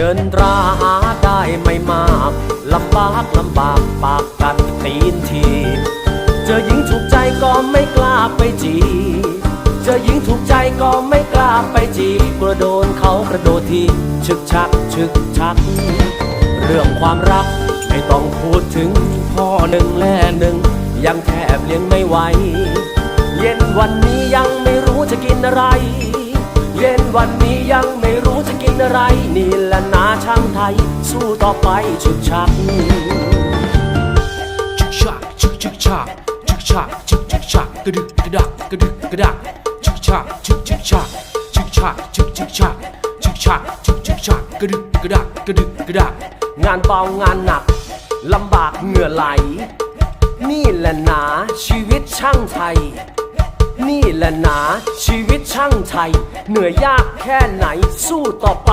เงินราหาได้ไม่มากลำบากลำบากปากกัดตีนทีเจอหญิงถูกใจก็ไม่กล้าไปจีบเจอหญิงถูกใจก็ไม่กล้าไปจีบกลัวโดนเขากระโดดทีชึกชักชึกชัก เรื่องความรักไม่ต้องพูดถึงพ่อหนึ่งแล่หนึ่งยังแทบเลี้ยงไม่ไหว เย็นวันนี้ยังไม่รู้จะกินอะไร เย็นวันนี้ยังไม่รู้จะกินอะไร นี่แหละนาช่างไทย สู้ต่อไปชุดชักชึกชักชึกชึกชักชึกชักชึกชึกชักกระดึกกระดักกระดึกกระดักชึกชักชึกชึกชักชึกชักชึกชึกชักชึกชักชึกชึกชักกระดึกกระดักกระดึกกระดักงานเบางานหนักลำบากเหงื่อไหล นี่แหละหนาชีวิตช่างไทย นี่แหละหนาชีวิตช่างไทย เหนื่อยยากแค่ไหนสู้ต่อไป